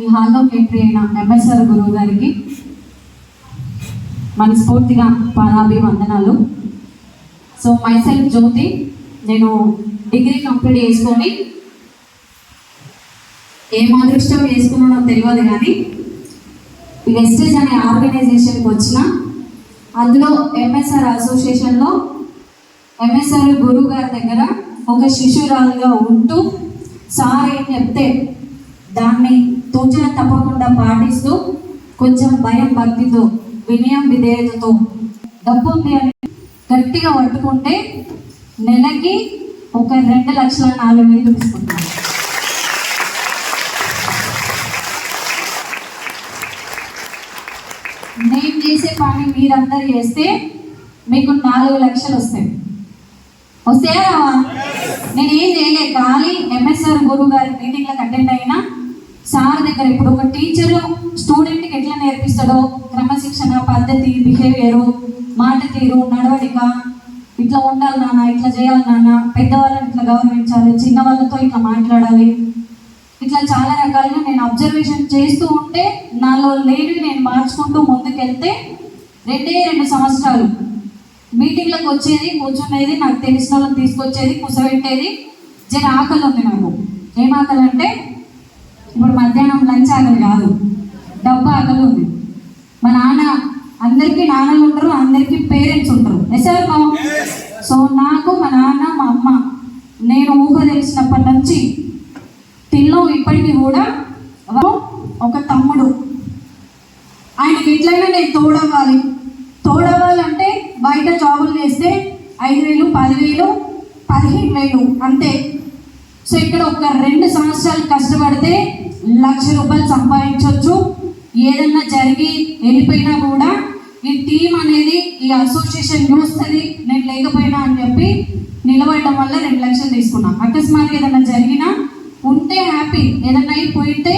ఈ హాల్లో అయిన ఎంఎస్ఆర్ గురువు గారికి మనస్ఫూర్తిగా పాదాభివందనాలు. సో మైసెల్ఫ్ జ్యోతి నేను డిగ్రీ కంప్లీట్ చేసుకొని ఏం అదృష్టం చేసుకున్నానో తెలియదు కానీ ఈ వెస్టేజ్ అనే ఆర్గనైజేషన్కి వచ్చిన అందులో ఎంఎస్ఆర్ అసోసియేషన్లో ఎంఎస్ఆర్ గురువు గారి దగ్గర ఒక శిశురాలుగా ఉంటూ సార్ ఏం చెప్తే దాన్ని తూచన తప్పకుండా పాటిస్తూ కొంచెం భయం భక్తితో వినయం విధేయతతో డబ్బు ఉంది అని గట్టిగా పట్టుకుంటే నెలకి ఒక రెండు లక్షల నాలుగు వేలు తీసుకుంటాను నేను చేసే పని మీరందరూ చేస్తే మీకు నాలుగు లక్షలు వస్తాయి. వస్తాయా రావా? నేను ఏం చేయలే. ఖాళీ ఎంఎస్ఆర్ గురువు గారి మీటింగ్లకు అటెండ్ అయినా సార్ దగ్గర ఇప్పుడు ఒక టీచరు స్టూడెంట్కి ఎట్లా నేర్పిస్తాడో క్రమశిక్షణ పద్ధతి బిహేవియరు మాట తీరు నడవడిక ఇట్లా ఉండాలి నాన్న ఇట్లా చేయాలి నాన్న పెద్దవాళ్ళని ఇట్లా గౌరవించాలి చిన్న వాళ్ళతో ఇట్లా మాట్లాడాలి. ఇట్లా చాలా రకాలుగా నేను అబ్జర్వేషన్ చేస్తూ ఉంటే నాలో లేనివి నేను మార్చుకుంటూ ముందుకెళ్తే రెండే రెండు సంవత్సరాలు మీటింగ్లకు వచ్చేది కూర్చునేది నాకు తెలిసిన వాళ్ళని తీసుకొచ్చేది కుసబెట్టేది జర ఆకలి ఉంది నాకు. ఏం ఆకలి అంటే ఇప్పుడు మధ్యాహ్నం లంచ్ ఆకలి కాదు. డబ్బు ఆకలి ఉంది. మా నాన్న అందరికీ నాన్నలు ఉంటారు అందరికీ పేరెంట్స్ ఉంటారు. ఎసార్ మా సో నాకు మా నాన్న మా అమ్మ. నేను ఊహ తెలిసినప్పటి నుంచి తిల్లో ఇప్పటికీ కూడా ఒక తమ్ముడు. ఆయనకి ఎట్లయినా నేను తోడవ్వాలి. తోడవ్వాలంటే బయట జాబులు చేస్తే ఐదు వేలు పదివేలు పదిహేను వేలు అంతే. సో ఇక్కడ ఒక రెండు సంవత్సరాలు కష్టపడితే లక్ష రూపాయలు సంపాదించవచ్చు ఏదన్నా జరిగి వెళ్ళిపోయినా కూడా ఈ టీం అనేది ఈ అసోసియేషన్ చూస్తుంది నేను లేకపోయినా అని చెప్పి నిలబడడం వల్ల రెండు లక్షలు తీసుకున్నా. అకస్మాత్ ఏదన్నా జరిగినా ఉంటే హ్యాపీ ఏదన్నా అయిపోయితే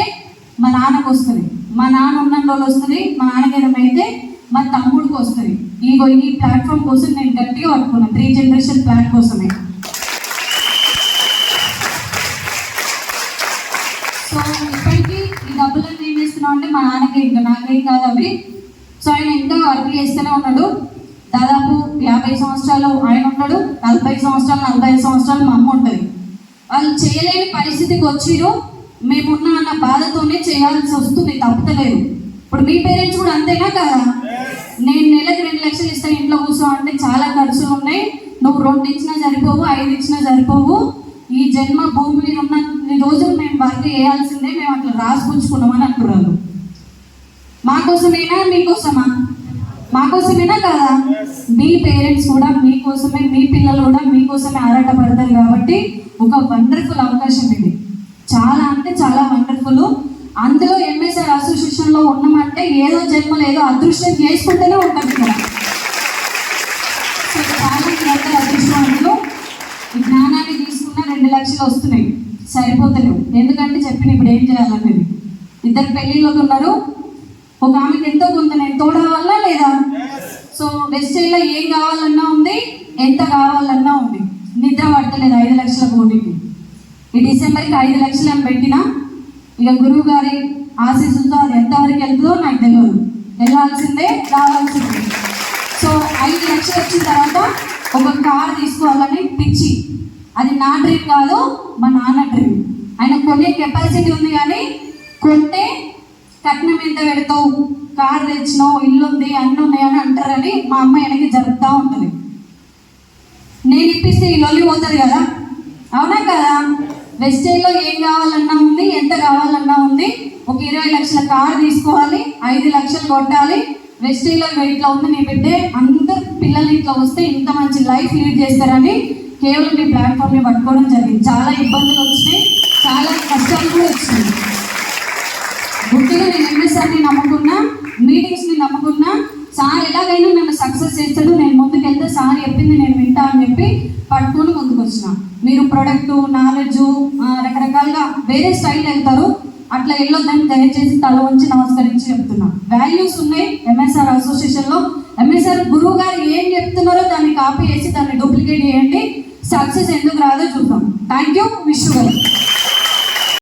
మా నాన్నకు వస్తుంది. మా నాన్న ఉన్న రోజు వస్తుంది మా నాన్నకి ఏదైనా అయితే మా తమ్ముడికి వస్తుంది. ఈ ఈ ప్లాట్ఫామ్ కోసం నేను గట్టిగా పట్టుకున్నాను త్రీ జనరేషన్ ప్లాన్ కోసమే. నాన్నకి కాదు అవి సో ఆయన ఇంకా వర్క్ చేస్తూనే ఉన్నాడు. దాదాపు యాభై సంవత్సరాలు ఆయన ఉన్నాడు. నలభై సంవత్సరాలు నలభై ఐదు సంవత్సరాలు మా అమ్మ ఉంటుంది. వాళ్ళు చేయలేని పరిస్థితికి వచ్చిరు మేమున్న అన్న బాధతోనే చేయాల్సి వస్తుంది తప్పలేదు ఇప్పుడు మీ పేరెంట్స్ కూడా అంతేనా కదా? నేను నెలకు రెండు లక్షలు ఇస్తాను ఇంట్లో కూర్చో అంటే చాలా ఖర్చులు ఉన్నాయి. నువ్వు రెండు ఇచ్చినా సరిపోవు ఐదు ఇచ్చినా సరిపోవు. ఈ జన్మ భూమి మీద ఉన్న రోజులు మేము వర్క్ చేయాల్సిందే మేము అట్లా రాసుకుంచుకున్నామని అంటున్నారు. మా కోసమేనా? మీకోసమా మా కోసమేనా కదా? మీ పేరెంట్స్ కూడా మీకోసమే మీ పిల్లలు కూడా మీకోసమే ఆరాటపడతారు కాబట్టి ఒక వండర్ఫుల్ అవకాశం ఇది. చాలా అంటే చాలా వండర్ఫుల్. అందులో ఎంఎస్ఆర్ అసోసియేషన్లో ఉన్నామంటే ఏదో జన్మలు ఏదో అదృష్టం చేసుకుంటూనే ఉంటాం ఇక్కడ. సో చాలా మీరందరూ అదృష్టవంతులు. ఈ జ్ఞానాన్ని తీసుకున్న రెండు లక్షలు వస్తున్నాయి. సరిపోతలేవు. ఎందుకంటే చెప్పిన ఇప్పుడు ఏం చేయాలనేది. ఇద్దరు పెళ్ళిళ్ళకి ఉన్నారు. ఒక ఆమెకి ఎంతో కొంత నేను తోడవాలా లేదా? సో వెస్టైల్లో ఏం కావాలన్నా ఉంది ఎంత కావాలన్నా ఉంది. నిద్ర పడతలేదు ఐదు లక్షల కోటికి. ఈ డిసెంబర్కి ఐదు లక్షలు అని పెట్టినా ఇక గురువు గారి ఆశీస్సులతో అది ఎంతవరకు వెళ్తుందో నాకు తెలియదు వెళ్ళాల్సిందే రావాల్సిందే. సో ఐదు లక్షలు వచ్చిన తర్వాత ఒక కార్ తీసుకోవాలని పిచ్చి. అది నా డ్రీమ్ కాదు మా నాన్న డ్రీమ్. ఆయన కొనే కెపాసిటీ ఉంది కానీ కొంటే కట్నం ఎంత పెడతావు? కార్ తెచ్చినావు ఇల్లు ఉంది అన్నీ ఉన్నాయని అంటారని మా అమ్మ వెనక్కి జరుపుతూ ఉంటుంది. నేను ఇప్పిస్తే ఈ లొల్లి పోతుంది కదా? అవునా కదా? వెస్టైల్లో ఏం కావాలన్నా ఉంది ఎంత కావాలన్నా ఉంది. ఒక ఇరవై లక్షల కార్ తీసుకోవాలి ఐదు లక్షలు కొట్టాలి. వెస్టైల్లో ఇట్లా ఉంది నీ బిడ్డే అందరు పిల్లలు ఇట్లా వస్తే ఇంత మంచి లైఫ్ లీడ్ చేస్తారని కేవలం మీ ప్లాట్ఫామ్ని పట్టుకోవడం జరిగింది. చాలా ఇబ్బందులు వచ్చినాయి చాలా కష్టాలు కూడా వచ్చినాయి. సక్సెస్ చేస్తాడు నేను ముందుకెళ్తే సార్ చెప్పింది నేను వింటా అని చెప్పి పట్టుకొని ముందుకు వచ్చిన. మీరు ప్రొడక్ట్ నాలెడ్జ్ రకరకాలుగా వేరే స్టైల్ వెళ్తారు. అట్లా వెళ్ళొద్దని దయచేసి తల వంచి నమస్కరించి చెప్తున్నా. వాల్యూస్ ఉన్నాయి ఎంఎస్ఆర్ అసోసియేషన్లో ఎంఎస్ఆర్ గురువు గారు ఏం చెప్తున్నారో దాన్ని కాపీ చేసి దాన్ని డూప్లికేట్ చేయండి. సక్సెస్ ఎందుకు రాదో చూద్దాం. Thank you wish